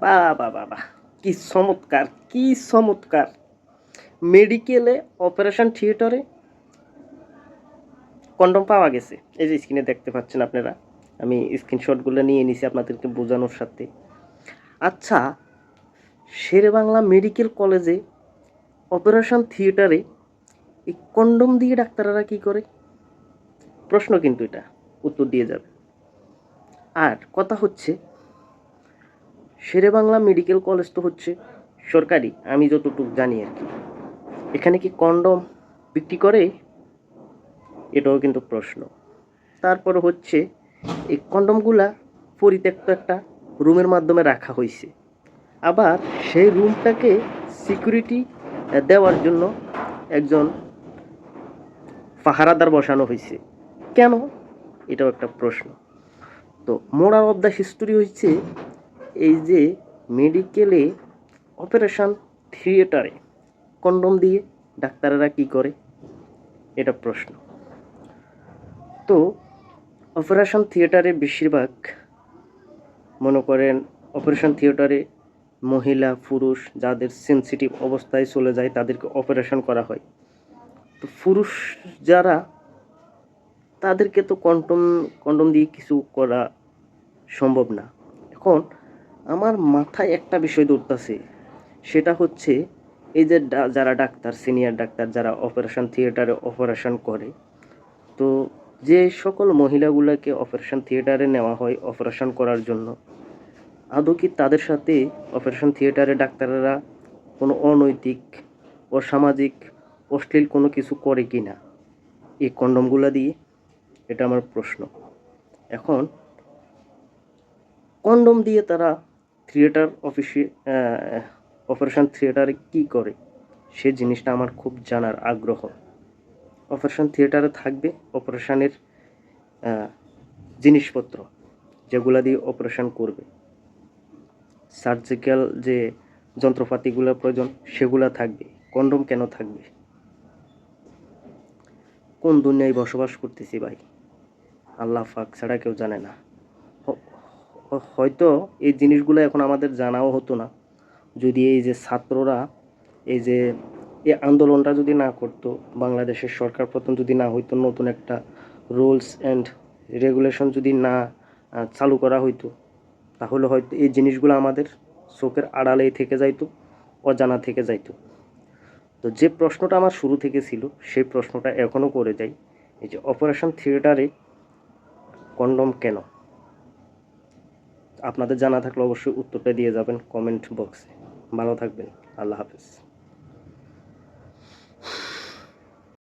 বা বা কি চমৎকার কি চমৎকার মেডিকেলে অপারেশন থিয়েটারে কন্ডম পাওয়া গেছে এই যে স্ক্রিনে দেখতে পাচ্ছেন আপনারা আমি স্ক্রিনশটগুলো নিয়ে নিছি আপনাদেরকে বোঝানোর সাথে আচ্ছা শেরে বাংলা মেডিকেল কলেজে অপারেশন থিয়েটারে এই কন্ডম দিয়ে ডাক্তাররা কি করে প্রশ্ন কিন্তু এটা উত্তর দিয়ে যাবে আর কথা হচ্ছে শেরে বাংলা মেডিকেল কলেজ তো হচ্ছে সরকারি, আমি যতটুকু জানি আর কি। এখানে কি কন্ডম বিক্রি করে? এটাও কিন্তু প্রশ্ন। তারপর হচ্ছে, এই কন্ডমগুলা পরিত্যক্ত একটা রুমের মাধ্যমে রাখা হয়েছে। আবার সেই রুমটাকে সিকিউরিটি দেওয়ার জন্য একজন পাহারাদার বসানো হয়েছে। কেন? এটাও একটা প্রশ্ন। তো মোরাল অফ দ্য হিস্টোরি হচ্ছে এই যে মেডিকেলে অপারেশন থিয়েটারে কন্ডম দিয়ে ডাক্তারেরা কি করে? এটা প্রশ্ন। তো অপারেশন থিয়েটারে বেশিরভাগ মনে করেন অপারেশন থিয়েটারে মহিলা, পুরুষ যাদের সেন্সিটিভ অবস্থায় চলে যায় তাদেরকে অপারেশন করা হয়। তো পুরুষ যারা তাদেরকে তো কন্ডম কন্ডম দিয়ে কিছু করা সম্ভব না। এখন আমার মাথায় একটা বিষয় ধরতেছে। সেটা হচ্ছে এই যে যারা ডাক্তার, সিনিয়র ডাক্তার যারা অপারেশন থিয়েটারে অপারেশন করে, তো যে সকল মহিলাগুলোকে অপারেশন থিয়েটারে নেওয়া হয় অপারেশন করার জন্য, আদৌ কি তাদের সাথে অপারেশন থিয়েটারে ডাক্তাররা কোনো অনৈতিক, অসামাজিক, অশ্লীল কোনো কিছু করে কি না? এই কন্ডমগুলো দিয়ে এটা আমার প্রশ্ন। এখন কন্ডম দিয়ে তারা থিয়েটার অফিসে অপারেশন থিয়েটারে কি করে? সে জিনিসটা আমার খুব জানার আগ্রহ। অপারেশন থিয়েটারে থাকবে অপারেশনের জিনিসপত্র যেগুলা দিয়ে অপারেশন করবে। সার্জিক্যাল যে যন্ত্রপাতিগুলো প্রয়োজন সেগুলা থাকবে। কন্ডম কেন থাকবে? কোন দুনিয়ায় বসবাস করতেছি ভাই? আল্লাহ ফাক ছাড়া কেউ জানে না। হয়তো এই জিনিসগুলো এখন আমাদের জানাও হতো না। যদি এই যে ছাত্ররা, এই যে এই আন্দোলনটা যদি না করতো, বাংলাদেশের সরকার প্রথম যদি না হইতো, নতুন একটা রুলস অ্যান্ড রেগুলেশন যদি না চালু করা হইতো, তাহলে হয়তো এই জিনিসগুলো আমাদের চোখের আড়ালেই থেকে যাইতো, অজানা থেকে যাইতো। তো যে প্রশ্নটা আমার শুরু থেকে ছিল, সেই প্রশ্নটা এখনও করে যাই। এই যে অপারেশন থিয়েটারে কন্ডম কেন? আপনাদের জানা থাকলে অবশ্যই উত্তরটা দিয়ে যাবেন কমেন্ট বক্সে। ভালো থাকবেন। আল্লাহ হাফেজ।